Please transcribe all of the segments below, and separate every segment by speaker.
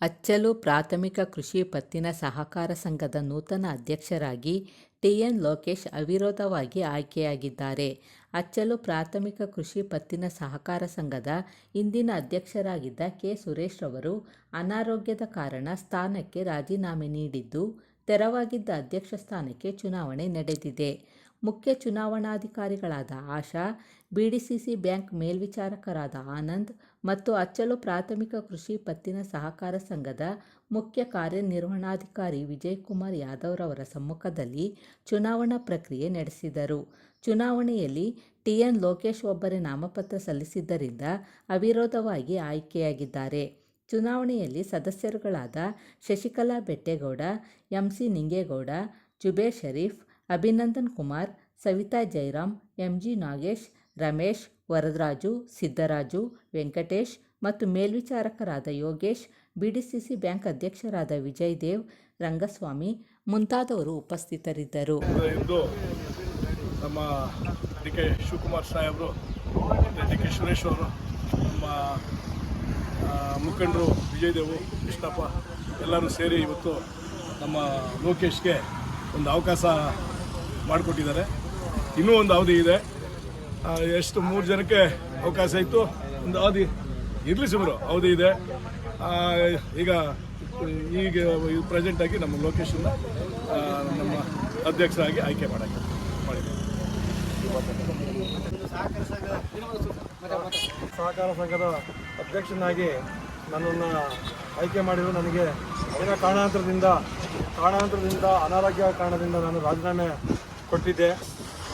Speaker 1: ಅಚ್ಚಲು ಪ್ರಾಥಮಿಕ ಕೃಷಿ ಪತ್ತಿನ ಸಹಕಾರ ಸಂಘದ ನೂತನ ಅಧ್ಯಕ್ಷರಾಗಿ ಟಿಎನ್ ಲೋಕೇಶ್ ಅವಿರೋಧವಾಗಿ ಆಯ್ಕೆಯಾಗಿದ್ದಾರೆ. ಅಚ್ಚಲು ಪ್ರಾಥಮಿಕ ಕೃಷಿ ಪತ್ತಿನ ಸಹಕಾರ ಸಂಘದ ಇಂದಿನ ಅಧ್ಯಕ್ಷರಾಗಿದ್ದ ಕೆ. ಸುರೇಶ್ ರವರು ಅನಾರೋಗ್ಯದ ಕಾರಣ ಸ್ಥಾನಕ್ಕೆ ರಾಜೀನಾಮೆ ನೀಡಿದ್ದು, ತೆರವಾಗಿದ್ದ ಅಧ್ಯಕ್ಷ ಸ್ಥಾನಕ್ಕೆ ಚುನಾವಣೆ ನಡೆದಿದೆ. ಮುಖ್ಯ ಚುನಾವಣಾಧಿಕಾರಿಗಳಾದ ಆಶಾ, ಬಿಡಿಸಿಸಿ ಬ್ಯಾಂಕ್ ಮೇಲ್ವಿಚಾರಕರಾದ ಆನಂದ್ ಮತ್ತು ಅಚ್ಚಲು ಪ್ರಾಥಮಿಕ ಕೃಷಿ ಪತ್ತಿನ ಸಹಕಾರ ಸಂಘದ ಮುಖ್ಯ ಕಾರ್ಯನಿರ್ವಹಣಾಧಿಕಾರಿ ವಿಜಯಕುಮಾರ್ ಕುಮಾರ್ ರವರ ಸಮ್ಮುಖದಲ್ಲಿ ಚುನಾವಣಾ ಪ್ರಕ್ರಿಯೆ ನಡೆಸಿದರು. ಚುನಾವಣೆಯಲ್ಲಿ ಟಿಎನ್ ಲೋಕೇಶ್ ಒಬ್ಬರೇ ನಾಮಪತ್ರ ಸಲ್ಲಿಸಿದ್ದರಿಂದ ಅವಿರೋಧವಾಗಿ ಆಯ್ಕೆಯಾಗಿದ್ದಾರೆ. ಚುನಾವಣೆಯಲ್ಲಿ ಸದಸ್ಯರುಗಳಾದ Shashikala Bettegowda, MC Ningegowda, Zubair Sharif, Abhinandan Kumar, Savita Jairam M. G. Nagesh, Ramesh, Varadaraju, Siddaraju, Venkatesh ಮತ್ತು ಮೇಲ್ವಿಚಾರಕರಾದ ಯೋಗೇಶ್, ಬಿಡಿಸಿಸಿ ಬ್ಯಾಂಕ್ ಅಧ್ಯಕ್ಷರಾದ ವಿಜಯದೇವ್, ರಂಗಸ್ವಾಮಿ ಮುಂತಾದವರು ಉಪಸ್ಥಿತರಿದ್ದರು.
Speaker 2: ನಮ್ಮ ಡಿ ಕೆ ಶಿವಕುಮಾರ್ ಸಾಹೇಬರು ನಮ್ಮ ಮುಖಂಡರು ಮುಖಂಡರು ವಿಜಯದೇವು ಕೃಷ್ಣಪ್ಪ ಎಲ್ಲರೂ ಸೇರಿ ಇವತ್ತು ನಮ್ಮ ಲೋಕೇಶ್ಗೆ ಒಂದು ಅವಕಾಶ ಮಾಡಿಕೊಟ್ಟಿದ್ದಾರೆ. ಇನ್ನೂ ಒಂದು ಅವಧಿ ಇದೆ. ಎಷ್ಟು ಮೂರು ಜನಕ್ಕೆ ಅವಕಾಶ ಇತ್ತು? ಒಂದು ಅವಧಿ ಇರಲಿ ಸುಮಾರು, ಅವಧಿ ಇದೆ. ಈಗ ಈಗ ಪ್ರೆಸೆಂಟಾಗಿ ನಮ್ಮ ಲೊಕೇಶನ್ನ ನಮ್ಮ ಅಧ್ಯಕ್ಷರಾಗಿ ಆಯ್ಕೆ ಮಾಡೋಕ್ಕೆ
Speaker 3: ಸಹಕಾರ ಸಂಘದ ಅಧ್ಯಕ್ಷನಾಗಿ ನನ್ನನ್ನು ಆಯ್ಕೆ ಮಾಡಿದ್ರು ನನಗೆ ಅದರ ಕಾರಣಾಂತರದಿಂದ ಕಾರಣಾಂತರದಿಂದ, ಅನಾರೋಗ್ಯ ಕಾರಣದಿಂದ ನಾನು ರಾಜೀನಾಮೆ ಕೊಟ್ಟಿದ್ದೆ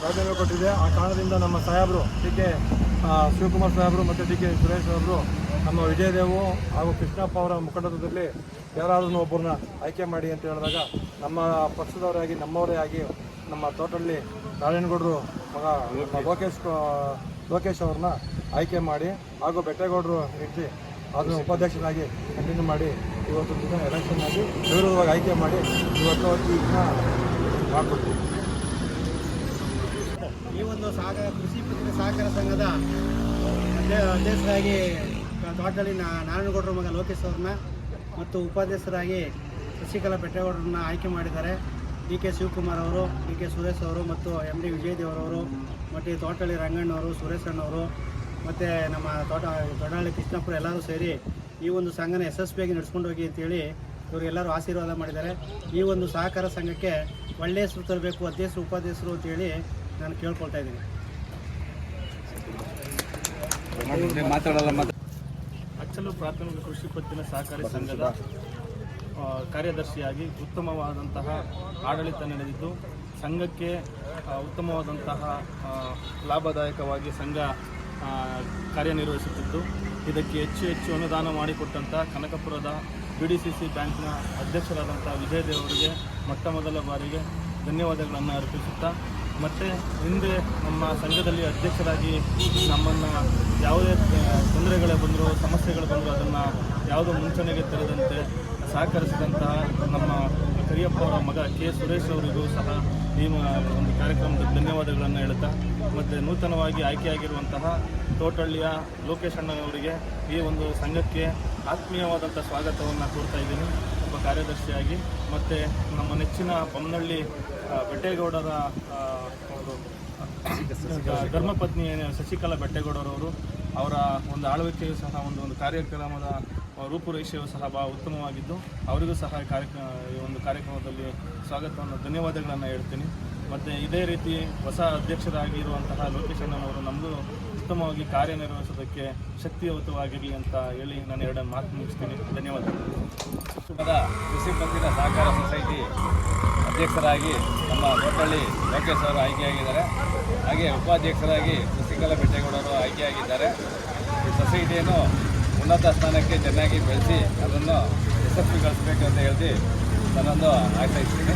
Speaker 3: ರಾಜೀನಾಮೆ ಕೊಟ್ಟಿದ್ದೆ ಆ ಕಾರಣದಿಂದ ನಮ್ಮ ಸಾಹೇಬರು ಡಿ ಕೆ ಶಿವಕುಮಾರ್ ಸಾಹೇಬರು ಮತ್ತು ಡಿ ಕೆ ಸುರೇಶ್ ಅವರು ನಮ್ಮ ವಿಜಯದೇವು ಹಾಗೂ ಕೃಷ್ಣಪ್ಪ ಅವರ ಮುಖಂಡತ್ವದಲ್ಲಿ ಯಾರಾದ್ರೂ ಒಬ್ಬರನ್ನ ಆಯ್ಕೆ ಮಾಡಿ ಅಂತ ಹೇಳಿದಾಗ ನಮ್ಮ ಪಕ್ಷದವರೇ ಆಗಿ, ನಮ್ಮವರೇ ಆಗಿ ನಮ್ಮ ತೋಟಲ್ಲಿ ನಾರಾಯಣಗೌಡರು ಮಗ ಲೋಕೇಶ್ ಲೋಕೇಶ್ ಅವ್ರನ್ನ ಆಯ್ಕೆ ಮಾಡಿ ಹಾಗೂ ಬೆಟ್ಟೇಗೌಡರು ಇಟ್ಟು ಅದನ್ನು ಉಪಾಧ್ಯಕ್ಷರಾಗಿ ಕಂಟಿನ್ಯೂ ಮಾಡಿ ಇವತ್ತು ದಿನ ಎಲೆಕ್ಷನ್ ಆಗಿ ವಿರೋಧವಾಗಿ ಆಯ್ಕೆ ಮಾಡಿ ಇವತ್ತು ದಿನ ಮಾಡಿಕೊಡ್ತೀವಿ.
Speaker 4: ಈ ಒಂದು ಸಾಗರ ಕೃಷಿ ಪತ್ತಿನ ಸಹಕಾರ ಸಂಘದ ಅಧ್ಯ- ಅಧ್ಯಕ್ಷರಾಗಿ ತೋಟದಲ್ಲಿ ನಾರಾಯಣಗೌಡರ ಮಗ ಲೋಕೇಶ್ ಅವ್ರನ್ನ ಮತ್ತು ಉಪಾಧ್ಯಕ್ಷರಾಗಿ ಶಶಿಕಲಾ ಬೆಟ್ಟೇಗೌಡರನ್ನ ಆಯ್ಕೆ ಮಾಡಿದ್ದಾರೆ. ಡಿ ಕೆ ಶಿವಕುಮಾರ್ ಅವರು, ಡಿ ಕೆ ಸುರೇಶ್ ಅವರು ಮತ್ತು ಎಂ ಡಿ ವಿಜಯದೇವರವರು ಮತ್ತು ತೋಟಳ್ಳಿ ರಂಗಣ್ಣವರು ಸುರೇಶ್ ಅಣ್ಣವರು ಮತ್ತು ನಮ್ಮ ತೋಟ ದೊಡ್ಡಹಳ್ಳಿ ಕೃಷ್ಣಪುರ ಎಲ್ಲರೂ ಸೇರಿ ಈ ಒಂದು ಸಂಘನ ಯಶಸ್ವಿಯಾಗಿ ನಡೆಸ್ಕೊಂಡು ಹೋಗಿ ಅಂತೇಳಿ ಇವರು ಎಲ್ಲರೂ ಆಶೀರ್ವಾದ ಮಾಡಿದ್ದಾರೆ. ಈ ಒಂದು ಸಹಕಾರ ಸಂಘಕ್ಕೆ ಒಳ್ಳೆಯ ಹೆಸರು ತರಬೇಕು, ಅಧ್ಯಕ್ಷರು, ಉಪಾಧ್ಯಕ್ಷರು ಅಂತೇಳಿ ನಾನು ಕೇಳ್ಕೊಳ್ತಾ ಇದ್ದೀನಿ.
Speaker 2: ಅಚ್ಚಲು ಪ್ರಾಥಮಿಕ ಕೃಷಿ ಪತ್ತಿನ ಸಹಕಾರಿ ಸಂಘದ ಕಾರ್ಯದರ್ಶಿಯಾಗಿ ಉತ್ತಮವಾದಂತಹ ಆಡಳಿತ ನಡೆದಿದ್ದು ಸಂಘಕ್ಕೆ ಉತ್ತಮವಾದಂತಹ ಲಾಭದಾಯಕವಾಗಿ ಸಂಘ ಕಾರ್ಯನಿರ್ವಹಿಸುತ್ತಿದ್ದು ಇದಕ್ಕೆ ಹೆಚ್ಚು ಹೆಚ್ಚು ಅನುದಾನ ಮಾಡಿಕೊಟ್ಟಂಥ ಕನಕಪುರದ ಬಿ ಡಿ ಸಿ ಸಿ ಬ್ಯಾಂಕ್ನ ಅಧ್ಯಕ್ಷರಾದಂಥ ವಿಜಯದೇವ್ ದೇವರಿಗೆ ಮೊಟ್ಟ ಮೊದಲ ಬಾರಿಗೆ ಧನ್ಯವಾದಗಳನ್ನು ಅರ್ಪಿಸುತ್ತಾ ಮತ್ತು ಹಿಂದೆ ನಮ್ಮ ಸಂಘದಲ್ಲಿ ಅಧ್ಯಕ್ಷರಾಗಿ ನಮ್ಮನ್ನು ಯಾವುದೇ ತೊಂದರೆಗಳೇ ಬಂದರೂ, ಸಮಸ್ಯೆಗಳು ಬಂದರೂ ಅದನ್ನು ಯಾವುದೋ ಮುಂಚೂಣಿಗೆ ತೆರೆದಂತೆ ಸಹಕರಿಸಿದಂತಹ ನಮ್ಮ ಕರಿಯಪ್ಪ ಅವರ ಮಗ ಕೆ ಸುರೇಶ್ ಅವರಿಗೂ ಸಹ ಈ ಒಂದು ಕಾರ್ಯಕ್ರಮದ ಧನ್ಯವಾದಗಳನ್ನು ಹೇಳುತ್ತಾ, ಮತ್ತು ನೂತನವಾಗಿ ಆಯ್ಕೆಯಾಗಿರುವಂತಹ ತೋಟಳ್ಳಿಯ ಲೋಕೇಶ್ ಅಣ್ಣನವರಿಗೆ ಈ ಒಂದು ಸಂಘಕ್ಕೆ ಆತ್ಮೀಯವಾದಂಥ ಸ್ವಾಗತವನ್ನು ಕೋರ್ತಾ ಇದ್ದೀನಿ. ಒಬ್ಬ ಕಾರ್ಯದರ್ಶಿಯಾಗಿ, ಮತ್ತು ನಮ್ಮ ನೆಚ್ಚಿನ ಬೊಮ್ಮನಹಳ್ಳಿ ಬೆಟ್ಟೇಗೌಡರ ಧರ್ಮಪತ್ನಿ ಶಶಿಕಲಾ ಬೆಟ್ಟೇಗೌಡರವರು ಅವರ ಒಂದು ಆಳ್ವಿಕೆಯು ಸಹ ಒಂದು ಒಂದು ಕಾರ್ಯಕ್ರಮದ ರೂಪುರೇಷೆಯು ಸಹ ಬಹಳ ಉತ್ತಮವಾಗಿದ್ದು, ಅವರಿಗೂ ಸಹ ಕಾರ್ಯಕ್ರಮ ಈ ಒಂದು ಕಾರ್ಯಕ್ರಮದಲ್ಲಿ ಸ್ವಾಗತವನ್ನು, ಧನ್ಯವಾದಗಳನ್ನು ಹೇಳ್ತೀನಿ. ಮತ್ತು ಇದೇ ರೀತಿ ಹೊಸ ಅಧ್ಯಕ್ಷರಾಗಿರುವಂತಹ ಲೋಕೇಶ್ ಅವರು ನಮಗೂ ಉತ್ತಮವಾಗಿ ಕಾರ್ಯನಿರ್ವಹಿಸೋದಕ್ಕೆ ಶಕ್ತಿಯುತವಾಗಿರಲಿ ಅಂತ ಹೇಳಿ ನಾನು ಎರಡನ್ನು ಮಾತು ಮುಗಿಸ್ತೀನಿ. ಧನ್ಯವಾದಗಳು.
Speaker 5: ಕೃಷಿ ಪತ್ತಿನ ಸಹಕಾರ ಸೊಸೈಟಿ ಅಧ್ಯಕ್ಷರಾಗಿ ನಮ್ಮ ಹೊಟ್ಟಳ್ಳಿ ಲೋಕೇಶ್ ಅವರು ಆಯ್ಕೆಯಾಗಿದ್ದಾರೆ. ಹಾಗೆ ಉಪಾಧ್ಯಕ್ಷರಾಗಿ ಶಶಿಕಲಾ ಬೆಟ್ಟೇಗೌಡರು ಆಯ್ಕೆಯಾಗಿದ್ದಾರೆ. ಈ ಸೊಸೈಟಿಯನ್ನು ಉನ್ನತ ಸ್ಥಾನಕ್ಕೆ ಚೆನ್ನಾಗಿ ಬೆಳೆಸಿ ಅದನ್ನು ಯಶಸ್ವಿಗೊಳಿಸಬೇಕು ಅಂತ ಹೇಳಿ ನನ್ನೊಂದು ಆಶಯಿಸ್ತೀನಿ